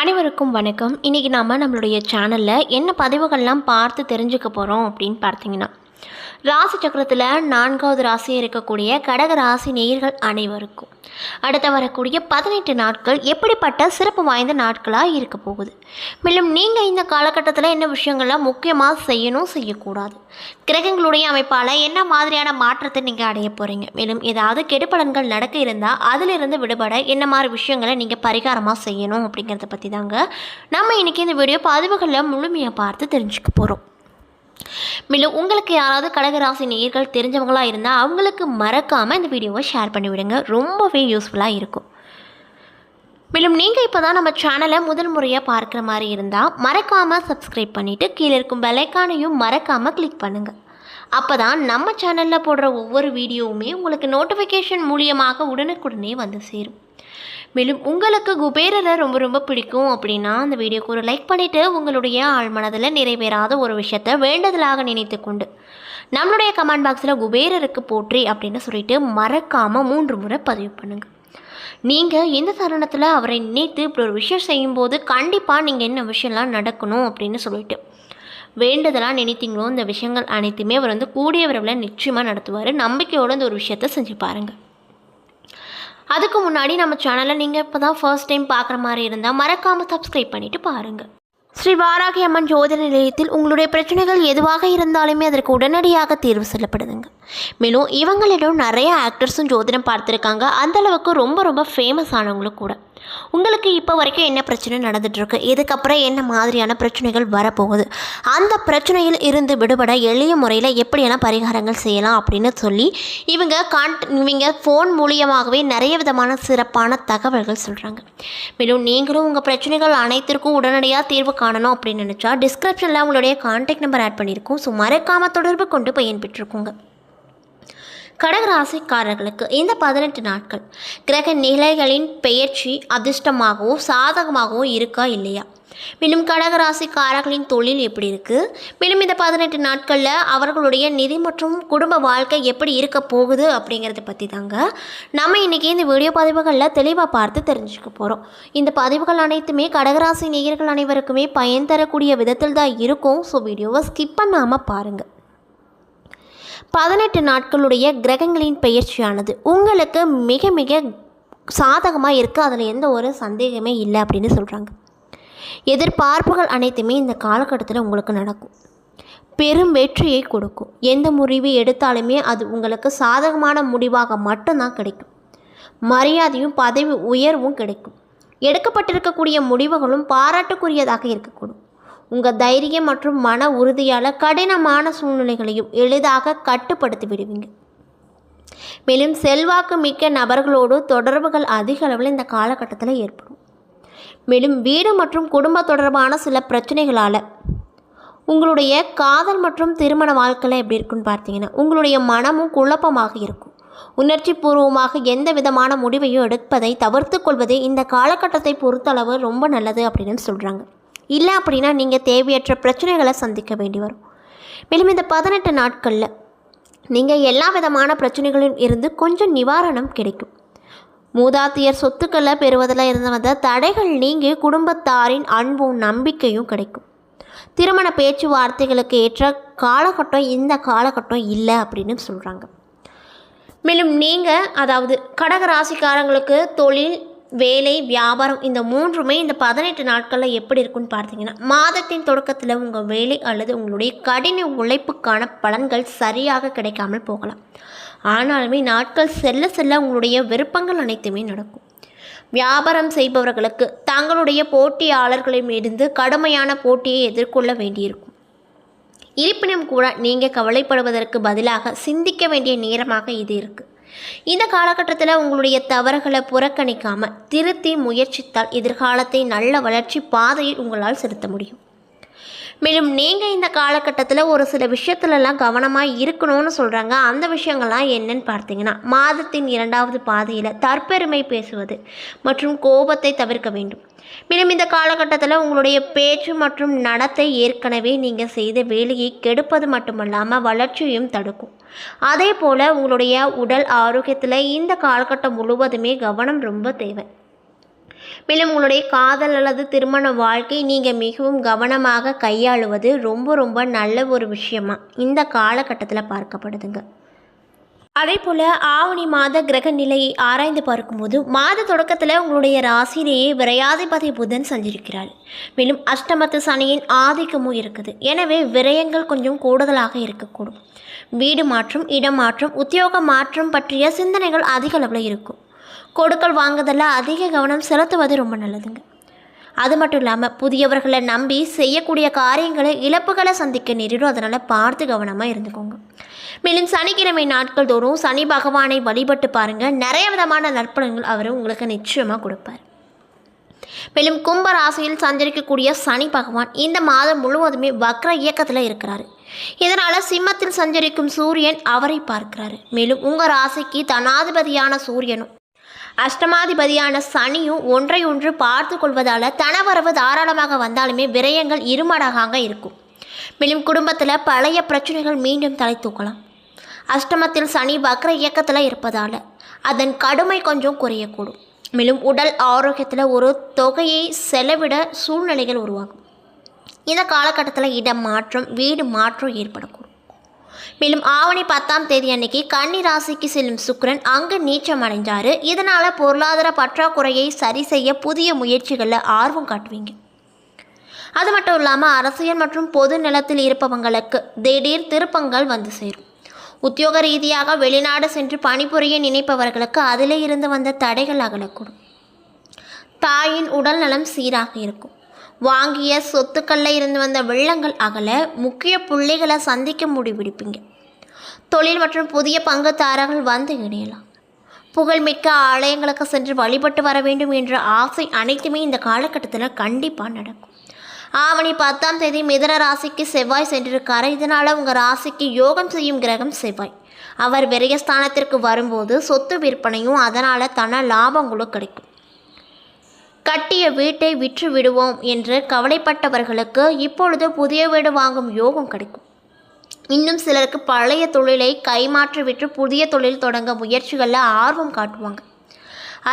அனைவருக்கும் வணக்கம். இன்றைக்கி நாம் நம்மளுடைய சேனலில் என்ன பதிவுகள்லாம் பார்த்து தெரிஞ்சுக்க போகிறோம் அப்படின்னு பார்த்தீங்கன்னா ராசி சக்கரத்தில் நான்காவது ராசியாக இருக்கக்கூடிய கடக ராசி நேயர்கள் அனைவருக்கும் அடுத்து வரக்கூடிய பதினெட்டு நாட்கள் எப்படிப்பட்ட சிறப்பு வாய்ந்த நாட்களாக இருக்க போகுது? மேலும் நீங்கள் இந்த காலகட்டத்தில் என்ன விஷயங்கள்லாம் முக்கியமாக செய்யணும் செய்யக்கூடாது. கிரகங்களுடைய அமைப்பால் என்ன மாதிரியான மாற்றத்தை நீங்கள் அடைய போகிறீங்க மேலும் ஏதாவது கெடுபலன்கள் நடக்க இருந்தால் அதிலிருந்து விடுபட என்ன மாதிரி விஷயங்களை நீங்கள் பரிகாரமாக செய்யணும் அப்படிங்கிறத பற்றி தாங்க நம்ம இன்றைக்கி இந்த வீடியோ பதிவுகளில் முழுமையாக பார்த்து தெரிஞ்சுக்க போகிறோம் மேலும் உங்களுக்கு யாராவது கடகராசி நேயர்கள் தெரிஞ்சவங்களாக இருந்தால் அவங்களுக்கு மறக்காமல் இந்த வீடியோவை ஷேர் பண்ணிவிடுங்க ரொம்பவே யூஸ்ஃபுல்லாக இருக்கும். மேலும் நீங்கள் இப்போ தான் நம்ம சேனலை முதல் முறையாக பார்க்குற மாதிரி இருந்தால் மறக்காமல் சப்ஸ்கிரைப் பண்ணிவிட்டு கீழே இருக்கும் பெலைக்கானையும் மறக்காமல் கிளிக் பண்ணுங்கள் அப்போ தான் நம்ம சேனலில் போடுற ஒவ்வொரு வீடியோவுமே உங்களுக்கு நோட்டிஃபிகேஷன் மூலியமாக உடனுக்குடனே வந்து சேரும். மேலும் உங்களுக்கு குபேரரை ரொம்ப ரொம்ப பிடிக்கும் அப்படின்னா அந்த வீடியோக்கு ஒரு லைக் பண்ணிவிட்டு உங்களுடைய ஆழ்மனதில் நிறைவேறாத ஒரு விஷயத்த வேண்டுதலாக நினைத்து கொண்டு நம்மளுடைய கமெண்ட் பாக்ஸில் குபேரருக்கு போற்றி அப்படின்னு சொல்லிட்டு மறக்காமல் மூன்று முறை பதிவு பண்ணுங்கள் நீங்கள் எந்த தருணத்தில் அவரை நினைத்து இப்படி ஒரு விஷயம் செய்யும்போது கண்டிப்பாக நீங்கள் என்ன விஷயம்லாம் நடக்கணும் அப்படின்னு சொல்லிட்டு வேண்டுதலாக நினைத்தீங்களோ இந்த விஷயங்கள் அனைத்துமே அவர் வந்து கூடிய விரைவில் நிச்சயமாக நடத்துவார். நம்பிக்கையோடு இந்த ஒரு விஷயத்த செஞ்சு பாருங்கள் அதுக்கு முன்னாடி நம்ம சேனலை நீங்கள் இப்போ தான் ஃபர்ஸ்ட் டைம் பார்க்குற மாதிரி இருந்தால் மறக்காமல் சப்ஸ்கிரைப் பண்ணிவிட்டு பாருங்கள் ஸ்ரீ வாராகி அம்மன் ஜோதிட நிலையத்தில் உங்களுடைய பிரச்சனைகள் எதுவாக இருந்தாலுமே அதற்கு உடனடியாக தீர்வு செல்லப்படுதுங்க. மேலும் இவங்களிடம் நிறைய ஆக்டர்ஸும் ஜோதிடம் பார்த்துருக்காங்க. அந்தளவுக்கு ரொம்ப ரொம்ப ஃபேமஸ் ஆனவங்களும் கூட. உங்களுக்கு இப்போ வரைக்கும் என்ன பிரச்சனை நடந்துகிட்ருக்கு இதுக்கப்புறம் என்ன மாதிரியான பிரச்சனைகள் வரப்போகுது? அந்த பிரச்சனையில் இருந்து விடுபட எளிய முறையில் எப்படியான பரிகாரங்கள் செய்யலாம் அப்படின்னு சொல்லி இவங்க கான் இவங்க ஃபோன் மூலியமாகவே நிறைய விதமான சிறப்பான தகவல்கள் சொல்கிறாங்க மேலும் நீங்களும் உங்கள் பிரச்சனைகள் அனைத்திற்கும் உடனடியாக தீர்வு காணணும் அப்படின்னு நினச்சா டிஸ்கிரிப்ஷனில் உங்களுடைய கான்டாக்ட் நம்பர் ஆட் பண்ணியிருக்கோம். ஸோ மறக்காமல் தொடர்பு கொண்டு பயன்பெற்றிருக்கோங்க கடகராசிக்காரர்களுக்கு இந்த பதினெட்டு நாட்கள் கிரக நிலைகளின் பெயர்ச்சி அதிர்ஷ்டமாகவோ சாதகமாகவோ இருக்கா இல்லையா? மேலும் கடகராசிக்காரர்களின் தொழில் எப்படி இருக்குது மேலும் இந்த பதினெட்டு நாட்களில் அவர்களுடைய நிதி மற்றும் குடும்ப வாழ்க்கை எப்படி இருக்க போகுது அப்படிங்கிறத பற்றி தாங்க நம்ம இன்றைக்கி இந்த வீடியோ பதிவுகளில் தெளிவாக பார்த்து தெரிஞ்சுக்க போகிறோம் இந்த பதிவுகள் அனைத்துமே கடகராசி நேயர்கள் அனைவருக்குமே பயன் தரக்கூடிய விதத்தில் தான் இருக்கும். ஸோ வீடியோவை ஸ்கிப் பண்ணாமல் பாருங்கள் பதினெட்டு நாட்களுடைய கிரகங்களின் பெயர்ச்சியானது. உங்களுக்கு மிக மிக சாதகமாக இருக்குது அதில் எந்த ஒரு சந்தேகமே இல்லை அப்படின்னு சொல்கிறாங்க எதிர்பார்ப்புகள் அனைத்துமே இந்த காலகட்டத்தில் உங்களுக்கு நடக்கும். பெரும் வெற்றியை கொடுக்கும். எந்த முடிவு எடுத்தாலுமே அது உங்களுக்கு சாதகமான முடிவாக மட்டும்தான் கிடைக்கும். மரியாதையும் பதவி உயர்வும் கிடைக்கும். எடுக்கப்பட்டிருக்கக்கூடிய முடிவுகளும் பாராட்டுக்குரியதாக இருக்கக்கூடும். உங்கள் தைரியம் மற்றும் மன உறுதியால் கடினமான சூழ்நிலைகளையும் எளிதாக கட்டுப்படுத்தி விடுவீங்க மேலும் செல்வாக்கு மிக்க நபர்களோடு தொடர்புகள் அதிக அளவில் இந்த காலகட்டத்தில் ஏற்படும். மேலும் வீடு மற்றும் குடும்ப தொடர்பான சில பிரச்சனைகளால் உங்களுடைய காதல் மற்றும் திருமண வாழ்க்கையில் எப்படி இருக்குன்னு பார்த்தீங்கன்னா உங்களுடைய மனமும் குழப்பமாக இருக்கும். உணர்ச்சி பூர்வமாக எந்த விதமான முடிவையும் எடுப்பதை தவிர்த்து கொள்வதே இந்த காலகட்டத்தை பொறுத்தளவு ரொம்ப நல்லது அப்படின்னு சொல்கிறாங்க இல்லை அப்படின்னா நீங்கள் தேவையற்ற பிரச்சனைகளை சந்திக்க வேண்டி வரும். மேலும் இந்த பதினெட்டு நாட்களில் நீங்கள் எல்லா விதமான பிரச்சனைகளிலும் இருந்து கொஞ்சம் நிவாரணம் கிடைக்கும். மூதாத்தியர் சொத்துக்களை பெறுவதில் இருந்து வந்த தடைகள் நீங்கி குடும்பத்தாரின் அன்பும் நம்பிக்கையும் கிடைக்கும். திருமண பேச்சுவார்த்தைகளுக்கு ஏற்ற காலகட்டம் இந்த காலகட்டம் இல்லை அப்படின்னு சொல்கிறாங்க. மேலும் நீங்கள் அதாவது கடக ராசிக்காரங்களுக்கு தொழில் வேலை வியாபாரம் இந்த மூன்றுமே இந்த பதினெட்டு நாட்களில் எப்படி இருக்குன்னு பார்த்தீங்கன்னா மாதத்தின் தொடக்கத்தில் உங்கள் வேலை அல்லது உங்களுடைய கடின உழைப்புக்கான பலன்கள் சரியாக கிடைக்காமல் போகலாம். ஆனாலுமே நாட்கள் செல்ல செல்ல உங்களுடைய விருப்பங்கள் அனைத்துமே நடக்கும். வியாபாரம் செய்பவர்களுக்கு தங்களுடைய போட்டியாளர்களிடம் இருந்து கடுமையான போட்டியை எதிர்கொள்ள வேண்டியிருக்கும். இருப்பினும் கூட நீங்கள் கவலைப்படுவதற்கு பதிலாக சிந்திக்க வேண்டிய நேரமாக இது இருக்குது இந்த காலகட்டத்தில் உங்களுடைய தவறுகளை புறக்கணிக்காமல் திருத்தி முயற்சித்தால் எதிர்காலத்தை நல்ல வளர்ச்சி பாதையில் உங்களால் செலுத்த முடியும். மேலும் நீங்கள் இந்த காலகட்டத்தில் ஒரு சில விஷயத்துலலாம் கவனமாக இருக்கணும்னு சொல்கிறாங்க அந்த விஷயங்கள்லாம் என்னன்னு பார்த்தீங்கன்னா மாதத்தின் இரண்டாவது பாதையில் தற்பெருமை பேசுவது மற்றும் கோபத்தை தவிர்க்க வேண்டும். மேலும் இந்த காலகட்டத்தில் உங்களுடைய பேச்சு மற்றும் நடத்தை ஏற்கனவே நீங்கள் செய்த வேலையை கெடுப்பது மட்டுமல்லாமல் வளர்ச்சியும் தடுக்கும். அதே போல் உங்களுடைய உடல் ஆரோக்கியத்தில் இந்த காலகட்டம் முழுவதுமே கவனம் ரொம்ப தேவை. மேலும் உங்களுடைய காதல் அல்லது திருமண வாழ்க்கை நீங்கள் மிகவும் கவனமாக கையாளுவது ரொம்ப ரொம்ப நல்ல ஒரு விஷயமா? இந்த காலகட்டத்தில் பார்க்கப்படுதுங்க. அதே போல் ஆவணி மாத கிரக நிலையை ஆராய்ந்து பார்க்கும்போது மாத தொடக்கத்தில் உங்களுடைய ராசியிலேயே விரையாதிபதி புதன் சஞ்சிருக்கிறார். மேலும் அஷ்டமத்து சனியின் ஆதிக்கமும் இருக்குது. எனவே விரயங்கள் கொஞ்சம் கூடுதலாக இருக்கக்கூடும். வீடு மாற்றம் இடம் மாற்றம் உத்தியோக மாற்றம் பற்றிய சிந்தனைகள் அதிக அளவில் இருக்கும். கொடுக்கல் வாங்குதலில் அதிக கவனம் செலுத்துவது ரொம்ப நல்லதுங்க. அது மட்டும் இல்லாமல் புதியவர்களை நம்பி செய்யக்கூடிய காரியங்களை இழப்புகளை சந்திக்க நேரிடும். அதனால் பார்த்து கவனமாக இருந்துக்கோங்க. மேலும் சனிக்கிழமை நாட்கள் தோறும் சனி பகவானை வழிபட்டு பாருங்கள் நிறைய விதமான நற்பலன்கள் அவர் உங்களுக்கு நிச்சயமாக கொடுப்பார். மேலும் கும்ப ராசியில் சஞ்சரிக்கக்கூடிய சனி பகவான் இந்த மாதம் முழுவதுமே வக்ர இயக்கத்தில் இருக்கிறார். இதனால் சிம்மத்தில் சஞ்சரிக்கும் சூரியன் அவரை பார்க்கிறாரு. மேலும் உங்கள் ராசிக்கு தனாதிபதியான சூரியனும் அஷ்டமாதிபதியான சனியும் ஒன்றை ஒன்று பார்த்து கொள்வதால் தனவரவு தாராளமாக வந்தாலுமே விரயங்கள் இருமடகாக இருக்கும். மேலும் குடும்பத்தில் பழைய பிரச்சனைகள் மீண்டும் தலை தூக்கலாம். அஷ்டமத்தில் சனி வக்ர இயக்கத்தில் இருப்பதால் அதன் கடுமை கொஞ்சம் குறையக்கூடும். மேலும் உடல் ஆரோக்கியத்தில் ஒரு தொகையை செலவிட சூழ்நிலைகள் உருவாகும். இந்த காலகட்டத்தில் இடம் மாற்றம் வீடு மாற்றம் ஏற்படக்கூடும். மேலும் ஆவணி பத்தாம் தேதி அன்னைக்கு கன்னி ராசிக்கு செல்லும் சுக்கிரன் அங்கு நீச்சம் அடைஞ்சாரு. இதனால் பொருளாதார பற்றாக்குறையை சரி செய்ய புதிய முயற்சிகளில் ஆர்வம் காட்டுவீங்க. அது மட்டும் இல்லாமல் அரசியல் மற்றும் பொது நிலத்தில் இருப்பவங்களுக்கு திடீர் திருப்பங்கள் வந்து சேரும். உத்தியோக ரீதியாக வெளிநாடு சென்று பணிபுரிய நினைப்பவர்களுக்கு அதிலே இருந்து வந்த தடைகள் அகலக்கூடும். தாயின் உடல் நலம் சீராக இருக்கும். வாங்கிய சொத்துக்களில் இருந்து வந்த வெள்ளங்கள் அகல முக்கிய புள்ளிகளை சந்திக்க முடிவெடுப்பீங்க. தொழில் மற்றும் புதிய பங்குதாரர்கள் வந்து இணையலாம். புகழ்மிக்க ஆலயங்களுக்கு சென்று வழிபட்டு வர வேண்டும் என்ற ஆசை அனைத்துமே இந்த காலகட்டத்தில் கண்டிப்பாக நடக்கும். ஆவணி பத்தாம் தேதி மிதன ராசிக்கு செவ்வாய் சென்றிருக்காரு. இதனால் உங்கள் ராசிக்கு யோகம் செய்யும் கிரகம் செவ்வாய். அவர் விரயஸ்தானத்திற்கு வரும்போது சொத்து விற்பனையும் அதனால் தன லாபங்களும் கிடைக்கும். கட்டிய வீட்டை விற்று விடுவோம் என்று கவலைப்பட்டவர்களுக்கு இப்பொழுது புதிய வீடு வாங்கும் யோகம் கிடைக்கும். இன்னும் சிலருக்கு பழைய தொழிலை கைமாற்றி விட்டு புதிய தொழில் தொடங்க முயற்சிகளில் ஆர்வம் காட்டுவாங்க.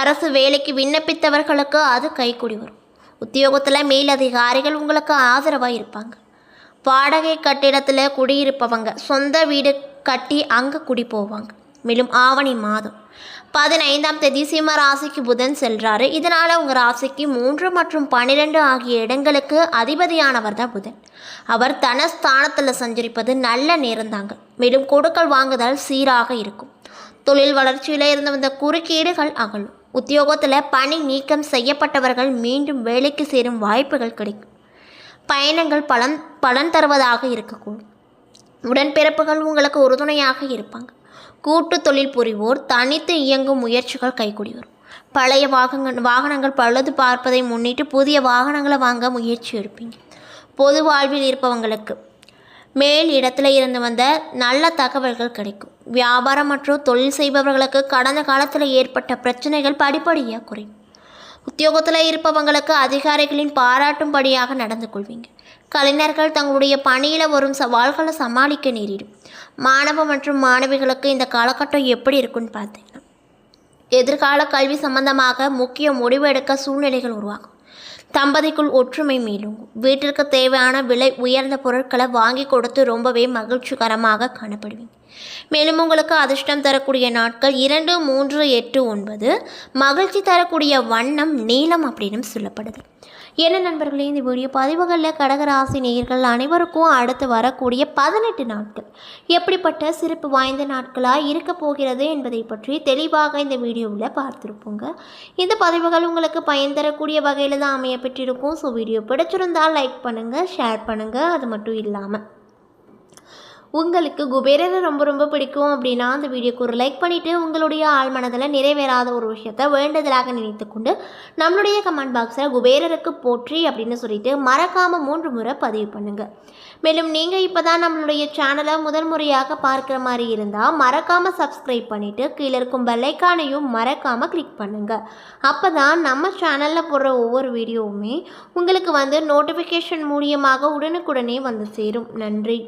அரசு வேலைக்கு விண்ணப்பித்தவர்களுக்கு அது கைகூடி வரும். உத்தியோகத்தில் மேலதிகாரிகள் உங்களுக்கு ஆதரவாக இருப்பாங்க. வாடகை கட்டிடத்தில் குடியிருப்பவங்க சொந்த வீடு கட்டி அங்கே குடி போவாங்க மேலும் ஆவணி மாதம். பதினைந்தாம் தேதி சிம்ம ராசிக்கு புதன் செல்றாரு. இதனால் உங்கள் ராசிக்கு மூன்று மற்றும் பன்னிரெண்டு ஆகிய இடங்களுக்கு அதிபதியானவர் தான் புதன். அவர் தனஸ்தானத்தில் சஞ்சரிப்பது நல்ல நேரந்தாங்க மேலும் கொடுக்கல் வாங்குதல் சீராக இருக்கும். தொழில் வளர்ச்சியில் இருந்து வந்த குறுக்கீடுகள் அகலும். உத்தியோகத்தில் பணி நீக்கம் செய்யப்பட்டவர்கள் மீண்டும் வேலைக்கு சேரும் வாய்ப்புகள் கிடைக்கும். பயணங்கள் பலன் பலன் தருவதாக இருக்கக்கூடும். உடன்பிறப்புகள் உங்களுக்கு உறுதுணையாக இருப்பாங்க. கூட்டு தொழில் புரிவோர் தனித்து இயங்கும் முயற்சிகள் கைகூடி வரும் பழைய வாகனங்கள் வாகனங்கள் பழுது பார்ப்பதை முன்னிட்டு புதிய வாகனங்களை வாங்க முயற்சி எடுப்பீங்க. பொது வாழ்வில் இருப்பவங்களுக்கு மேல் இடத்துல இருந்து வந்த நல்ல தகவல்கள் கிடைக்கும். வியாபாரம் மற்றும் தொழில் செய்பவர்களுக்கு கடந்த காலத்தில் ஏற்பட்ட பிரச்சனைகள் படிப்படியாக குறையும். உத்தியோகத்தில் இருப்பவங்களுக்கு அதிகாரிகளின் பாராட்டும்படியாக நடந்து கொள்வீங்க. கலைஞர்கள் தங்களுடைய பணியில் வரும் சவால்களை சமாளிக்க நேரிடும். மாணவ மற்றும் மாணவிகளுக்கு இந்த காலகட்டம் எப்படி இருக்குன்னு பார்த்தீங்கன்னா எதிர்கால கல்வி சம்பந்தமாக முக்கிய முடிவு எடுக்க சூழ்நிலைகள் உருவாகும். தம்பதிக்குள் ஒற்றுமை மீளும். வீட்டிற்கு தேவையான விலை உயர்ந்த பொருட்களை வாங்கி கொடுத்து ரொம்பவே மகிழ்ச்சிகரமாக காணப்படுவீங்க. மேலும் உங்களுக்கு அதிர்ஷ்டம் தரக்கூடிய நாட்கள் இரண்டு மூன்று எட்டு ஒன்பது. மகிழ்ச்சி தரக்கூடிய வண்ணம் நீளம் அப்படின்னு சொல்லப்படுது. என்ன நண்பர்களே இந்த வீடியோ பதிவுகளில் கடகராசி நேயர்கள் அனைவருக்கும் அடுத்து வரக்கூடிய பதினெட்டு நாட்கள். எப்படிப்பட்ட சிறப்பு வாய்ந்த நாட்களாக இருக்க போகிறது என்பதை பற்றி தெளிவாக இந்த வீடியோவில் பார்த்துருப்போங்க. இந்த பதிவுகள் உங்களுக்கு பயன் தரக்கூடிய வகையில் தான் அமைய பெற்றிருக்கும் ஸோ வீடியோ பிடிச்சிருந்தால் லைக் பண்ணுங்கள் ஷேர் பண்ணுங்கள் அது மட்டும் இல்லாமல் உங்களுக்கு குபேரரை ரொம்ப ரொம்ப பிடிக்கும் அப்படின்னா அந்த வீடியோக்கு ஒரு லைக் பண்ணிவிட்டு உங்களுடைய ஆள் மனதில் நிறைவேறாத ஒரு விஷயத்த வேண்டுதலாக நினைத்து கொண்டு நம்மளுடைய கமெண்ட் பாக்ஸில் குபேரருக்கு போற்றி அப்படின்னு சொல்லிட்டு மறக்காமல் மூன்று முறை பதிவு பண்ணுங்கள் மேலும் நீங்கள் இப்போ தான் நம்மளுடைய சேனலை முதல் முறையாக பார்க்குற மாதிரி இருந்தால் மறக்காமல் சப்ஸ்கிரைப் பண்ணிவிட்டு கீழே இருக்கும் பெல்லைக்கானையும் மறக்காமல் கிளிக் பண்ணுங்கள் அப்போ தான் நம்ம சேனலில் போடுற ஒவ்வொரு வீடியோவுமே உங்களுக்கு வந்து நோட்டிஃபிகேஷன் மூலியமாக உடனுக்குடனே வந்து சேரும். நன்றி.